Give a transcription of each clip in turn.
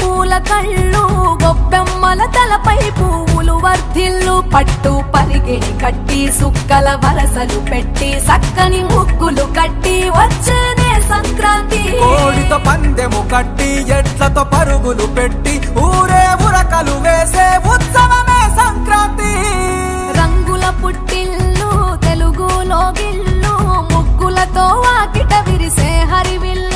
పూల కళ్ళు గొప్పెమ్మల తలపై పువ్వులు వర్ధిల్లు పట్టు పరిగిణి కట్టి సుక్కల వరసలు పెట్టి సక్కని ముగ్గులు కట్టి వచ్చేనే సంక్రాంతి. కోడితో పందెము కట్టి ఎట్లతో పరుగులు పెట్టి ఊరే ఉరకలు వేసే ఉత్సవమే సంక్రాంతి. రంగుల పుట్టిల్లు తెలుగులో గిల్లు ముగ్గులతో వాకిట విరిసే హరివిల్లు.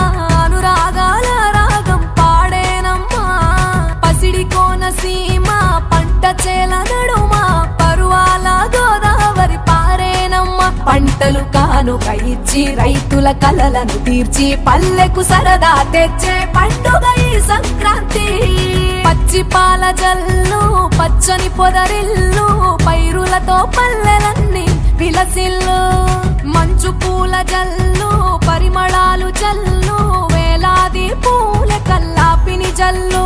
కానుక ఇచ్చి రైతుల కలలను తీర్చి పల్లెకు సరదా తెచ్చే పండుగ ఈ సంక్రాంతి. పచ్చి పాల జల్లు పచ్చని పొదరిల్లు పైరులతో పల్లెలన్నీ విలసిల్లు. మంచు పూల జల్లు పరిమళాలు జల్లు వేలాది పూల కల్లాపిని జల్లు.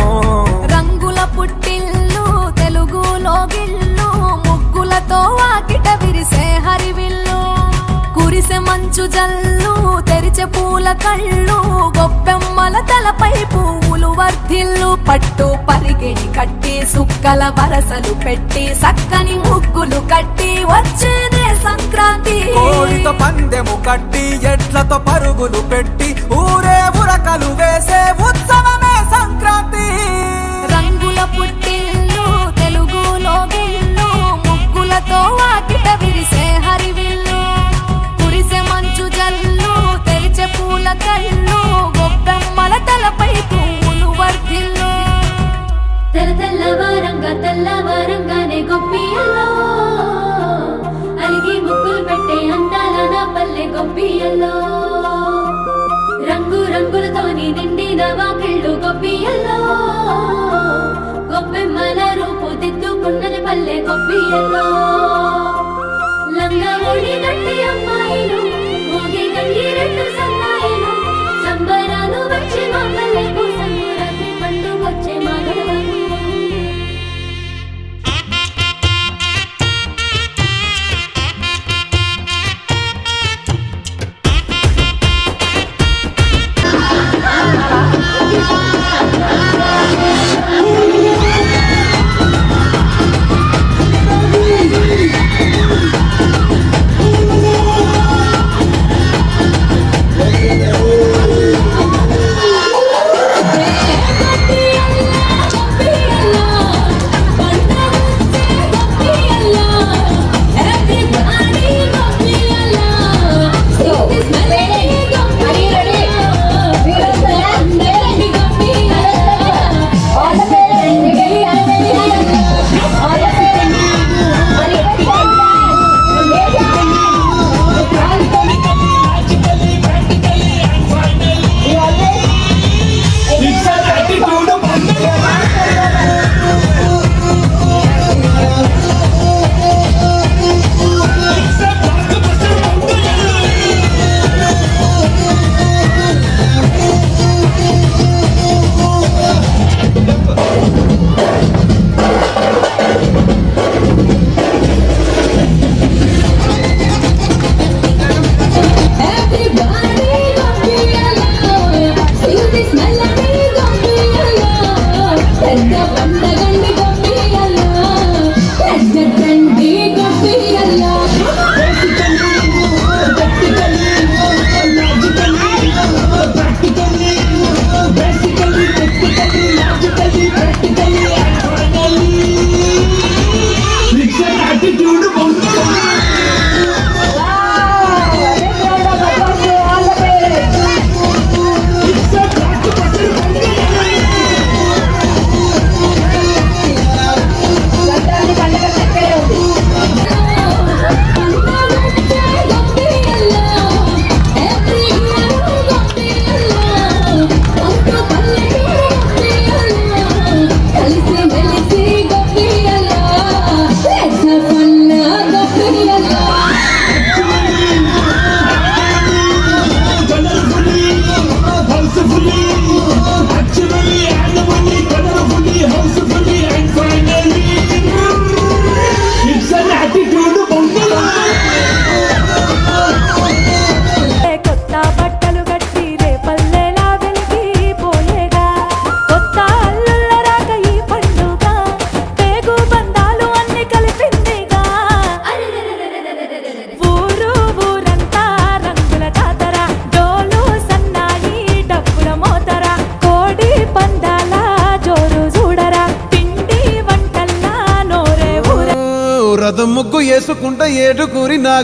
మంచు జల్లు తెరిచే పూల కళ్ళు గొప్పెమ్మల తలపై పువ్వులు వర్ధిల్లు పట్టు పరిగెడి కట్టి సుక్కల వరసలు పెట్టి సక్కని ముగ్గులు కట్టి వచ్చేదే సంక్రాంతి. కోడితో పందెము కట్టి ఎట్లతో పరుగులు పెట్టి ఊరే ఉరకలు వేసే ఉత్సవమే. గొప్పియల్లో. గొప్పెమ్మల రూపు దిద్దుకున్నది పల్లె గొప్పియల్లో. లంగా ఒడి గట్టి అమ్మాయిలు మోగి గంగి రెండు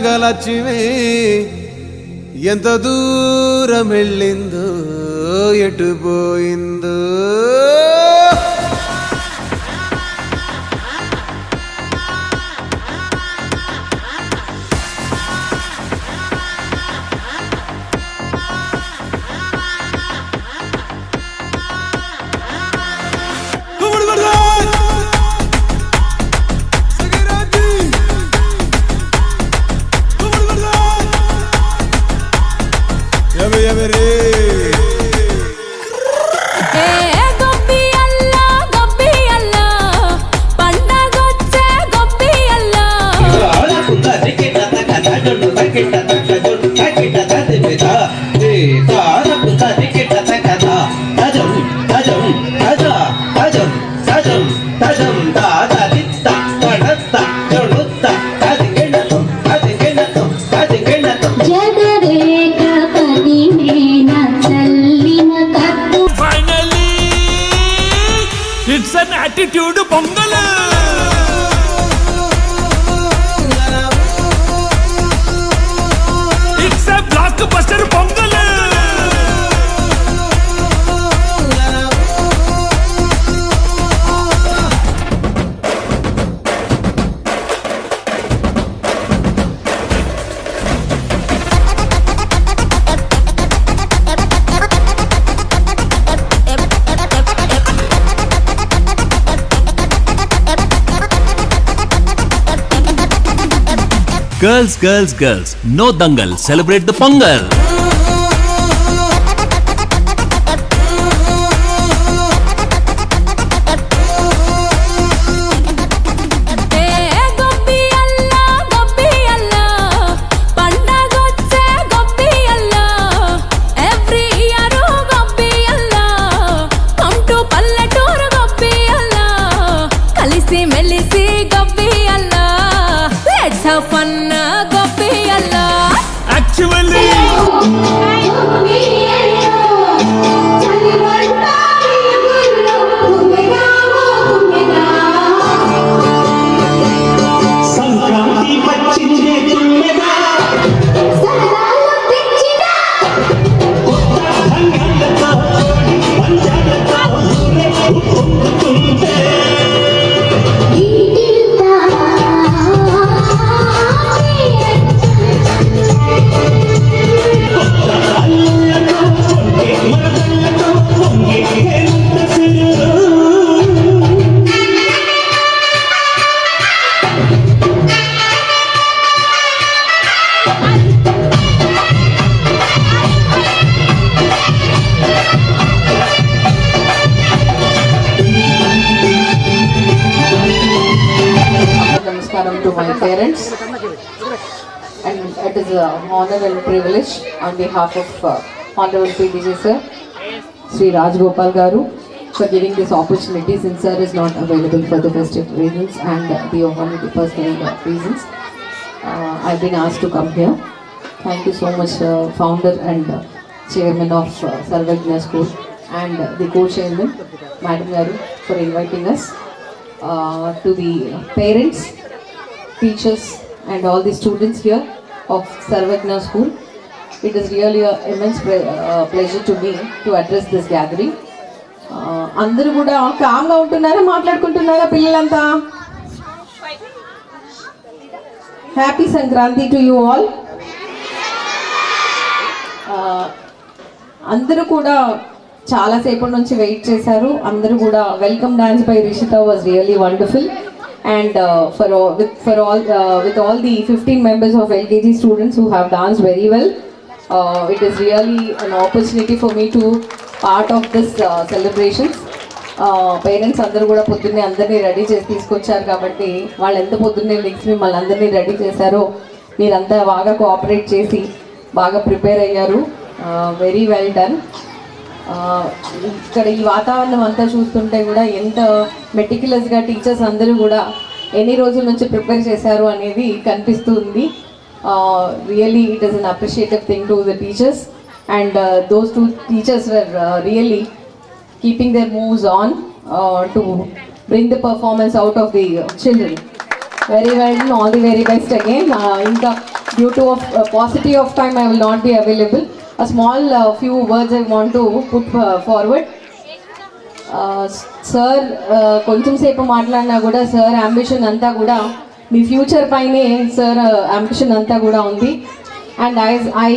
నాగలక్ష్మి ఎంత దూరం వెళ్ళిందో ఎటు 다점 다점 다점 다 girls girls girls no Dangal celebrate the Pongal మెలిసి గొబ్బి అల్లా. Let's have fun an honor and privilege on behalf of uh, Honorable PDJ sir, Sri Raj Gopal Garu, for giving this opportunity since sir is not available for the festive reasons and uh, the only personal uh, reasons. Uh, I've been asked to come here. Thank you so much, uh, founder and uh, chairman of uh, Sarvagna School and uh, the co-chairman, Madam Garu, for inviting us. Uh, to the parents, teachers and all the students here of Sarvajna School. It is really an immense pre- uh, pleasure to me to address this gathering. Uh, అందరూ కూడా కామ్గా ఉంటున్నారా? మాట్లాడుకుంటున్నారా పిల్లలంతా? Happy Sankranti to you all అందరూ కూడా చాలా సేపటి నుంచి వెయిట్ చేశారు. అందరూ కూడా welcome dance by Rishitha was really wonderful and for with for all with all the fifteen members of LKG students who have dance very well it is really an opportunity for me to part of this celebrations parents అందరూ కూడా పొద్దున్నే అందరినీ ready చేసి తీసుకొచ్చారు కాబట్టి వాళ్ళు ఎంత పొద్దున్నే లెగ్స్ మిమ్మల్ని అందరినీ రెడీ చేశారో మీరంతా బాగా కోఆపరేట్ చేసి బాగా ప్రిపేర్ అయ్యారు. వెరీ వెల్ డన్ ఇక్కడ ఈ వాతావరణం అంతా చూస్తుంటే కూడా ఎంత మెటిక్యులస్గా టీచర్స్ అందరూ కూడా ఎన్ని రోజుల నుంచి ప్రిపేర్ చేశారు అనేది కనిపిస్తుంది really it is an appreciative thing to the teachers and those two teachers were really keeping their moves on to bring the performance out of the children very well all the very best again ఇంకా due to of paucity of time I will not be available a small few words I want to put forward sir కొంచెం సేపు మాట్లాడినా కూడా sir ambition అంతా కూడా మీ future పైనే sir ambition uh, అంతా కూడా ఉంది. And I I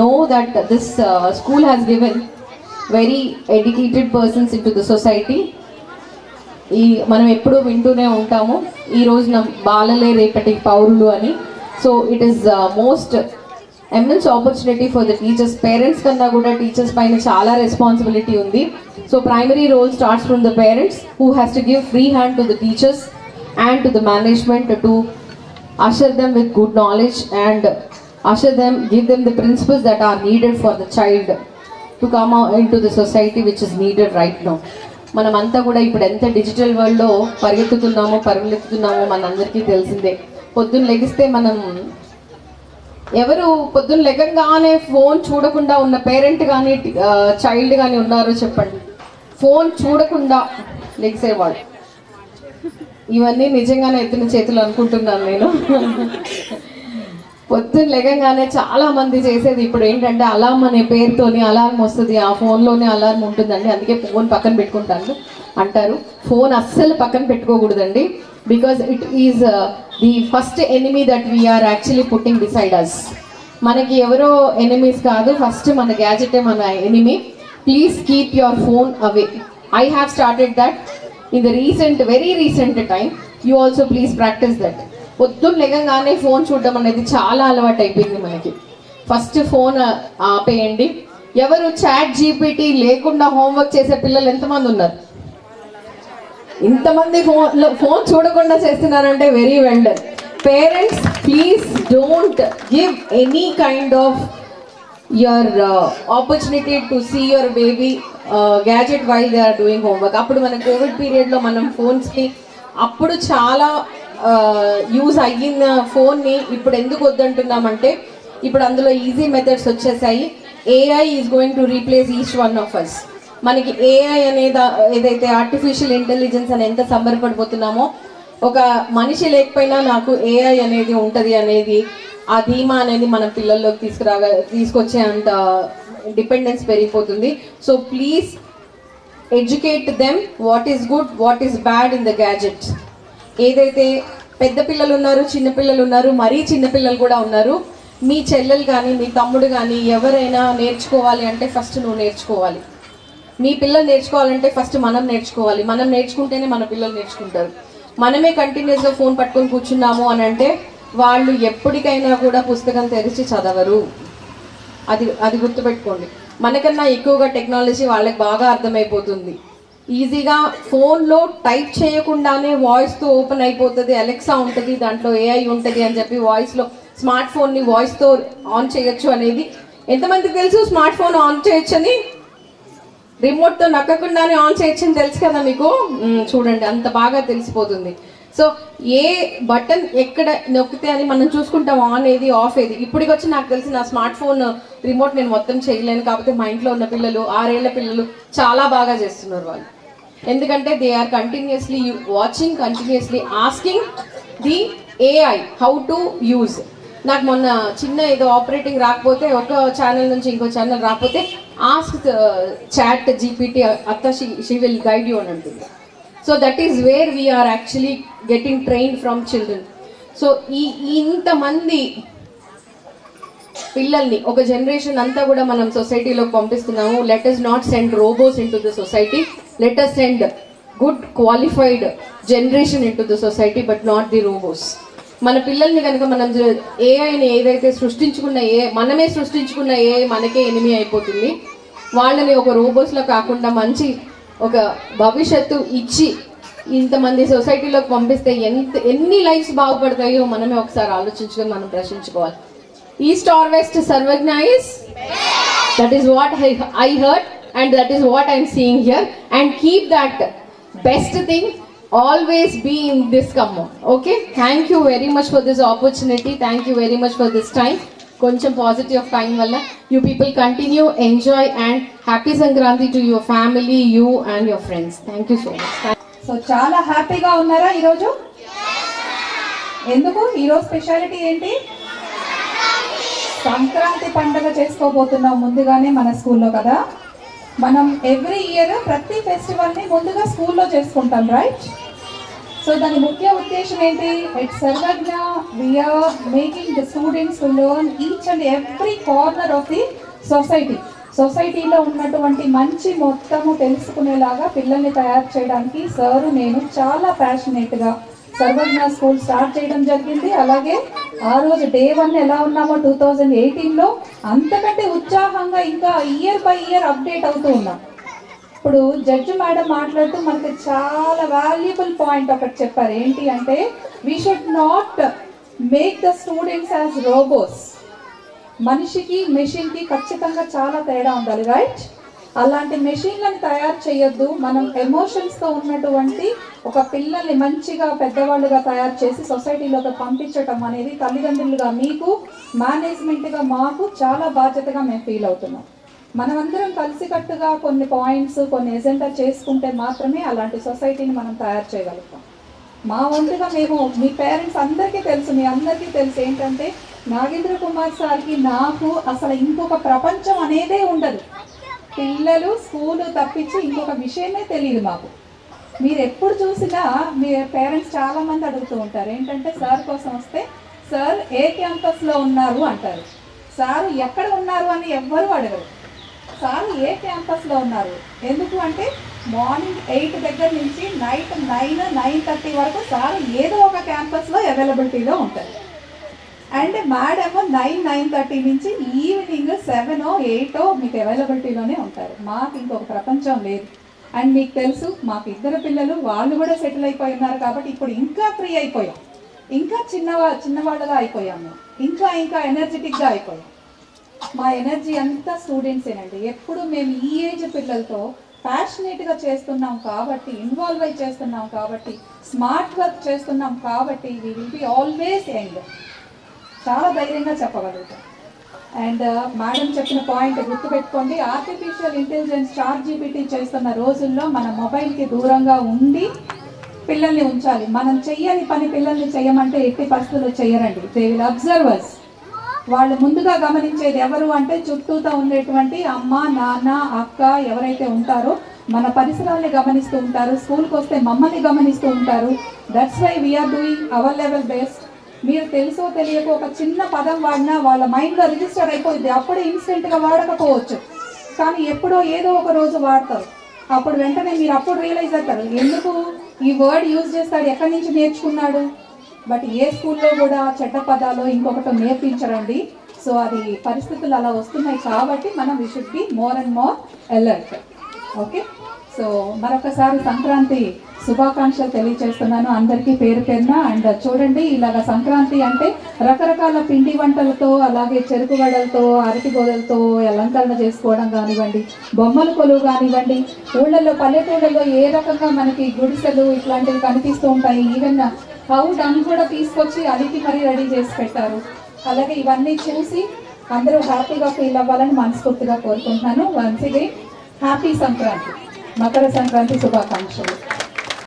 know that this school has given very educated persons into the society ఈ మనం ఎప్పుడూ వింటూనే ఉంటాము. ఈ రోజున బాలలే రేపటి పౌరులు అని. So it is most immense opportunity for the teachers parents కన్నా కూడా టీచర్స్ పైన చాలా రెస్పాన్సిబిలిటీ ఉంది. So primary role starts from the parents who has to give free hand to the teachers and to the management to usher them with good knowledge and usher them give them the principles that are needed for the child to come out into the society which is needed right now. మనమంతా కూడా ఇప్పుడు ఎంత digital వరల్డ్లో పరిగెత్తుతున్నామో పరుగులెత్తుతున్నామో మనందరికీ తెలిసిందే. పొద్దున్న లెగిస్తే మనం ఎవరు పొద్దున్న లెగంగానే ఫోన్ చూడకుండా ఉన్న పేరెంట్ కానీ చైల్డ్ కానీ ఉన్నారో చెప్పండి. ఫోన్ చూడకుండా లెగ్సేవాడు. ఇవన్నీ నిజంగానే ఎత్తిన చేతులు అనుకుంటున్నాను నేను. పొద్దున్న లెగంగానే చాలా మంది చేసేది ఇప్పుడు ఏంటంటే అలారం అనే పేరుతోని అలారం వస్తుంది ఆ ఫోన్లోనే అలారం ఉంటుందండి. అందుకే ఫోన్ పక్కన పెట్టుకుంటాను అంటారు. ఫోన్ అస్సలు పక్కన పెట్టుకోకూడదండి. Because it is the first enemy that we are actually putting decide us మనకి ఎవరో ఎనిమీస్ కాదు ఫస్ట్ మన గ్యాజెటే మన enemy please keep your phone away I have started that in the recent very recent time you also please practise that పొద్దున్న లెగంగానే phone చూడడం అనేది చాలా అలవాటు అయిపోయింది మనకి ఫస్ట్ ఫోన్ ఆపేయండి. ఎవరు చాట్ జీపీటీ లేకుండా హోంవర్క్ చేసే పిల్లలు ఎంతమంది ఉన్నారు? ఇంతమంది ఫోన్ ఫోన్ చూడకుండా చేస్తున్నారంటే very well parents please don't give any kind of your opportunity to see your baby gadget while they are doing homework. అప్పుడు మన కోవిడ్ పీరియడ్లో మనం ఫోన్స్ని అప్పుడు చాలా యూజ్ అయిన ఫోన్ని ఇప్పుడు ఎందుకు వద్దంటున్నామంటే ఇప్పుడు అందులో ఈజీ మెథడ్స్ వచ్చేసాయి. AI is going to replace each one of us మనకి ఏఐ అనేది ఏదైతే ఆర్టిఫిషియల్ ఇంటెలిజెన్స్ అని ఎంత సంబరపడిపోతున్నామో ఒక మనిషి లేకపోయినా నాకు ఏఐ అనేది ఉంటుంది అనేది ఆ ధీమా అనేది మన పిల్లల్లోకి తీసుకురాగ తీసుకొచ్చే అంత డిపెండెన్స్ పెరిగిపోతుంది. So please educate them what is good what is bad in the gadgets ఏదైతే పెద్ద పిల్లలు ఉన్నారు చిన్నపిల్లలు ఉన్నారు మరీ చిన్నపిల్లలు కూడా ఉన్నారు మీ చెల్లెలు కానీ మీ తమ్ముడు కానీ ఎవరైనా నేర్చుకోవాలి అంటే ఫస్ట్ నువ్వు నేర్చుకోవాలి. మీ పిల్లలు నేర్చుకోవాలంటే ఫస్ట్ మనం నేర్చుకోవాలి. మనం నేర్చుకుంటేనే మన పిల్లలు నేర్చుకుంటారు. మనమే కంటిన్యూస్గా ఫోన్ పట్టుకొని కూర్చున్నాము అని అంటే వాళ్ళు ఎప్పటికైనా కూడా పుస్తకం తెరిచి చదవరు. అది అది గుర్తుపెట్టుకోండి. మనకన్నా ఎక్కువగా టెక్నాలజీ వాళ్ళకి బాగా అర్థమైపోతుంది. ఈజీగా ఫోన్లో టైప్ చేయకుండానే వాయిస్తో ఓపెన్ అయిపోతుంది అలెక్సా ఉంటుంది దాంట్లో ఏఐ ఉంటుంది అని చెప్పి వాయిస్లో స్మార్ట్ ఫోన్ని వాయిస్తో ఆన్ చేయొచ్చు అనేది ఎంతమందికి తెలుసు? స్మార్ట్ ఫోన్ ఆన్ చేయొచ్చని రిమోట్తో నక్కకుండానే ఆన్ చేయొచ్చని తెలుసు కదా మీకు? చూడండి అంత బాగా తెలిసిపోతుంది. సో ఏ బటన్ ఎక్కడ నొక్కితే అని మనం చూసుకుంటాం ఆన్ ఏది ఆఫ్ ఏది. ఇప్పటికి వచ్చి నాకు తెలిసి నా స్మార్ట్ ఫోన్ రిమోట్ నేను మొత్తం చేయలేను. కాకపోతే మా ఇంట్లో ఉన్న పిల్లలు ఆరేళ్ళ పిల్లలు చాలా బాగా చేస్తున్నారు వాళ్ళు. ఎందుకంటే they are continuously watching continuously asking the AI how to use నాకు మొన్న చిన్న ఏదో ఆపరేటింగ్ రాకపోతే ఒక ఛానల్ నుంచి ఇంకో ఛానల్ రాకపోతే ఆస్క్ చాట్ జీపీటీ అత్త షీ విల్ గైడ్ యూ అని అంటుంది. So that is where we are actually getting train from children so ఈ ఇంతమంది పిల్లల్ని ఒక జనరేషన్ అంతా కూడా మనం సొసైటీలోకి పంపిస్తున్నాము. Let us not send robots into the society let us send good qualified generation into the society but not the robots మన పిల్లల్ని కనుక మనం ఏఐని ఏదైతే సృష్టించుకున్న ఏ మనమే సృష్టించుకున్న ఏ మనకే ఎనిమి అయిపోతుంది. వాళ్ళని ఒక రోబోస్లో కాకుండా మంచి ఒక భవిష్యత్తు ఇచ్చి ఇంతమంది సొసైటీలోకి పంపిస్తే ఎంత ఎన్ని లైఫ్స్ బాగుపడతాయో మనమే ఒకసారి ఆలోచించుకొని మనం ప్రశ్నించుకోవాలి. East or west Sarvagna is that is what I heard and that is what I'm seeing here and keep that best thing always be in this come okay thank you very much for this opportunity thank you very much for this time కొంచెం positive of time వల్ల you people continue enjoy and happy Sankranti to your family you and your friends thank you so much so చాలా హ్యాపీగా ఉన్నారా ఈరోజు? ఎందుకు? ఈరోజు speciality ఏంటి? సంక్రాంతి పండుగ చేసుకోబోతున్నాం ముందుగానే మన స్కూల్లో కదా. మనం ఎవ్రీ ఇయర్ ప్రతి ఫెస్టివల్ని ముందుగా స్కూల్లో చేసుకుంటాం రైట్ సో దాని ముఖ్య ఉద్దేశం ఏంటి? At Sarvagna. We are making the students to learn each and every corner of the society సొసైటీలో ఉన్నటువంటి మంచి మొత్తము తెలుసుకునేలాగా పిల్లల్ని తయారు చేయడానికి సారు నేను చాలా ప్యాషనేట్గా సర్వజ్ఞ స్కూల్ స్టార్ట్ చేయడం జరిగింది. అలాగే ఆ రోజు డే వన్ ఎలా ఉన్నామో టూ థౌజండ్ ఎయిటీన్లో అంతకంటే ఉత్సాహంగా ఇంకా ఇయర్ బై ఇయర్ అప్డేట్ అవుతూ ఉన్నాం. ఇప్పుడు జడ్జి మేడం మాట్లాడుతూ మనకి చాలా వాల్యుబుల్ పాయింట్ ఒకటి చెప్పారు. ఏంటి అంటే we should not make the students as robots మనిషికి మెషిన్కి ఖచ్చితంగా చాలా తేడా ఉండాలి రైట్ అలాంటి మెషిన్లను తయారు చేయొద్దు. మనం ఎమోషన్స్తో ఉన్నటువంటి ఒక పిల్లల్ని మంచిగా పెద్దవాళ్ళుగా తయారు చేసి సొసైటీలోకి పంపించటం అనేది తల్లిదండ్రులుగా మీకు మేనేజ్మెంట్గా మాకు చాలా బాధ్యతగా మేము ఫీల్ అవుతున్నాం. మనమందరం కలిసికట్టుగా కొన్ని పాయింట్స్ కొన్ని ఎజెండా చేసుకుంటే మాత్రమే అలాంటి సొసైటీని మనం తయారు చేయగలుగుతాం. మా వంతుగా మేము మీ పేరెంట్స్ అందరికీ తెలుసు మీ అందరికీ తెలుసు ఏంటంటే నాగేంద్ర కుమార్ సార్కి నాకు అసలు ఇంకొక ప్రపంచం అనేదే ఉండదు. పిల్లలు స్కూలు తప్పించి ఇంకొక విషయమే తెలియదు మాకు. మీరు ఎప్పుడు చూసినా మీ పేరెంట్స్ చాలా మంది అడుగుతూ ఉంటారు ఏంటంటే సార్ కోసం వస్తే సార్ ఏ క్యాంపస్లో ఉన్నారు? అంటారు. సార్ ఎక్కడ ఉన్నారు అని ఎవ్వరూ అడగరు. సార్ ఏ క్యాంపస్లో ఉన్నారు? ఎందుకు అంటే మార్నింగ్ ఎయిట్ దగ్గర నుంచి నైట్ నైన్ నైన్ థర్టీ వరకు సార్ ఏదో ఒక క్యాంపస్లో అవైలబిలిటీలో ఉంటారు. And madam nine nine thirty నుంచి ఈవినింగ్ సెవెన్ ఎయిట్ మీకు అవైలబిలిటీలోనే ఉంటారు. మాకు ఇంకొక ప్రపంచం లేదు. అండ్ మీకు తెలుసు మాకు ఇద్దరు పిల్లలు వాళ్ళు కూడా సెటిల్ అయిపోయి ఉన్నారు కాబట్టి ఇప్పుడు ఇంకా ఫ్రీ అయిపోయాం. ఇంకా చిన్నవా చిన్నవాళ్ళగా అయిపోయాము. మేము ఇంకా ఇంకా ఎనర్జెటిక్గా అయిపోయాం. మా ఎనర్జీ అంతా స్టూడెంట్సేనండి ఎప్పుడు మేము ఈ ఏజ్ పిల్లలతో ప్యాషనేట్గా చేస్తున్నాం కాబట్టి ఇన్వాల్వ్ అయి చేస్తున్నాం కాబట్టి స్మార్ట్ వర్క్ చేస్తున్నాం కాబట్టి we will be always end చాలా ధైర్యంగా చెప్పగలుగుతాం. అండ్ మేడం uh, చెప్పిన పాయింట్ గుర్తుపెట్టుకోండి. ఆర్టిఫిషియల్ ఇంటెలిజెన్స్ చార్ట్ జీపీటీ చేస్తున్న రోజుల్లో మన మొబైల్కి దూరంగా ఉండి పిల్లల్ని ఉంచాలి. మనం చెయ్యని పని పిల్లల్ని చేయమంటే ఎట్టి పరిస్థితుల్లో చేయరండి దే విల్ అబ్జర్వర్స్ వాళ్ళు ముందుగా గమనించేది ఎవరు అంటే చుట్టూతో ఉండేటువంటి అమ్మ నాన్న అక్క ఎవరైతే ఉంటారో మన పరిసరాల్ని గమనిస్తూ ఉంటారు స్కూల్కి వస్తే మమ్మల్ని గమనిస్తూ ఉంటారు. That's why we are doing our level best మీరు తెలుసో తెలియకో ఒక చిన్న పదం వాడినా వాళ్ళ మైండ్లో రిజిస్టర్ అయిపోయింది అప్పుడే ఇన్స్టెంట్గా వాడకపోవచ్చు. కానీ ఎప్పుడో ఏదో ఒక రోజు వాడతారు. అప్పుడు వెంటనే మీరు అప్పుడు రియలైజ్ అవుతారు. ఎందుకు ఈ వర్డ్ యూజ్ చేస్తాడు? ఎక్కడి నుంచి నేర్చుకున్నాడు? బట్ ఏ స్కూల్లో కూడా చెడ్డ పదాలు ఇంకొకటి నేర్పించరండి. సో అది పరిస్థితులు అలా వస్తున్నాయి కాబట్టి మనం we should be more and more alert okay so మరొకసారి సంక్రాంతి శుభాకాంక్షలు తెలియజేస్తున్నాను అందరికీ పేరు పేరున అండ్ చూడండి ఇలాగ సంక్రాంతి అంటే రకరకాల పిండి వంటలతో అలాగే చెరుకు గడలతో అరటి గోదలతో అలంకరణ చేసుకోవడం కానివ్వండి బొమ్మల కొలువు కానివ్వండి ఊళ్ళల్లో పల్లెటూళ్ళలో ఏ రకంగా మనకి గుడిసెలు ఇట్లాంటివి కనిపిస్తూ ఉంటాయి. ఈవెన్ హౌ డన్ కూడా తీసుకొచ్చి అదికి మరీ రెడీ చేసి పెట్టారు. అలాగే ఇవన్నీ చూసి అందరూ హ్యాపీగా ఫీల్ అవ్వాలని మనస్ఫూర్తిగా కోరుకుంటున్నాను. Once again happy Sankranti. Makara Sankranti శుభాకాంక్షలు.